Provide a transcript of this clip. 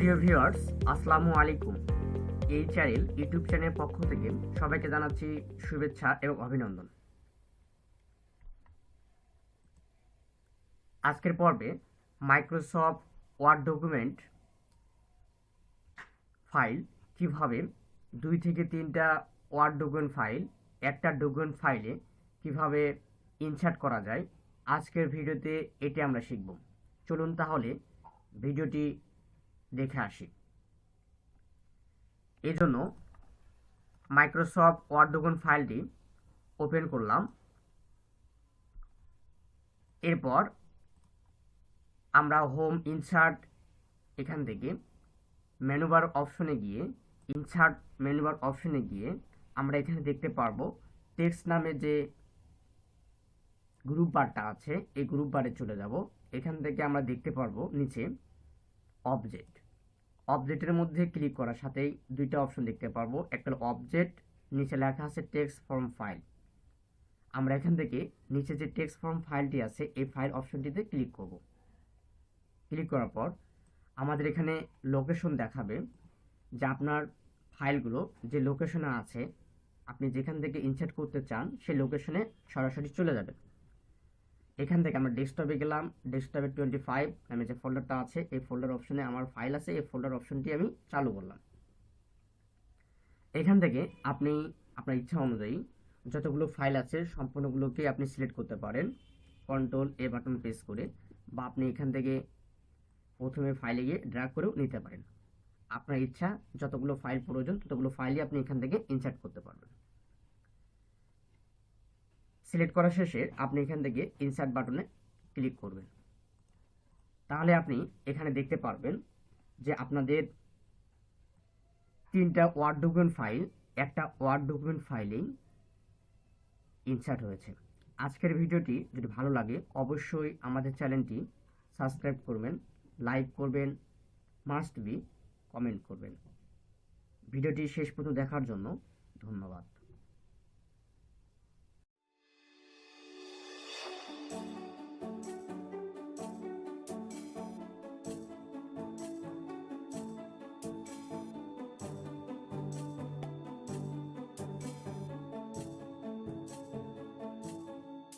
প্রিয় ভিউয়ার্স, আসসালামু আলাইকুম। এই চ্যানেল, ইউটিউব চ্যানেলের পক্ষ থেকে সবাইকে জানাচ্ছি শুভেচ্ছা এবং অভিনন্দন। আজকের পর্বে মাইক্রোসফট ওয়ার্ড ডকুমেন্ট ফাইল কীভাবে দুই থেকে তিনটা ওয়ার্ড ডকুমেন্ট ফাইল একটা ডকুমেন্ট ফাইলে কীভাবে ইনসার্ট করা যায়, আজকের ভিডিওতে এটি আমরা শিখব। চলুন তাহলে ভিডিওটি দেখে আসি। এই জন্য মাইক্রোসফট ওয়ার্ড ডকুমেন্ট ফাইলটি ওপেন করলাম। এরপর আমরা হোম ইনসার্ট এখান থেকে মেনুবার অপশনে গিয়ে ইনসার্ট মেনুবার অপশনে গিয়ে আমরা এখানে দেখতে পারব টেক্সট নামে যে গ্রুপ বারটা আছে, এই গ্রুপ বারে চলে যাব। এখান থেকে আমরা দেখতে পারব নিচে অবজেক্ট অবজেক্টের মধ্যে ক্লিক করার সাথেই দুইটা অপশন দেখতে পারব। একটা হলো অবজেক্ট নিচে লেখা আছে টেক্সট ফর্ম ফাইল আমরা এখান থেকে নিচে যে টেক্সট ফর্ম ফাইলটি আছে, এই ফাইল অপশনটিতে ক্লিক করব। ক্লিক করার পর আমাদের এখানে লোকেশন দেখাবে যে আপনার ফাইলগুলো যে লোকেশনে আছে, আপনি যেখান থেকে ইনসার্ট করতে চান, সেই লোকেশনে সরাসরি চলে যাবে এখান থেকে আমরা ডেস্কটপে গেলাম ডেস্কটপে টোয়েন্টি ফাইভ নামে যে ফোল্ডারটা আছে, এই ফোল্ডার অপশনে আমার ফাইল আছে, এই ফোল্ডার অপশনটি আমি চালু করলাম। এখান থেকে আপনি, আপনার ইচ্ছা অনুযায়ী যতগুলো ফাইল আছে সম্পূর্ণগুলোকে আপনি সিলেক্ট করতে পারেন। কন্ট্রোল এ বাটন প্রেস করে বা আপনি এখান থেকে প্রথমে ফাইলে গিয়ে ড্র্যাগ করেও নিতে পারেন। আপনার ইচ্ছা যতগুলো ফাইল প্রয়োজন, ততগুলো ফাইলই আপনি এখান থেকে ইনসার্ট করতে পারবেন। সিলেক্ট করা শেষে আপনি এখান থেকে ইনসার্ট বাটনে ক্লিক করবেন। তাহলে আপনি এখানে দেখতে পারবেন যে আপনাদের তিনটা ওয়ার্ড ডকুমেন্ট ফাইল একটা ওয়ার্ড ডকুমেন্ট ফাইলেই ইনসার্ট হয়েছে। আজকের ভিডিওটি যদি ভালো লাগে, অবশ্যই আমাদের চ্যানেলটি সাবস্ক্রাইব করবেন লাইক করবেন মাস্ট বি কমেন্ট করবেন। ভিডিওটি শেষ পর্যন্ত দেখার জন্য ধন্যবাদ।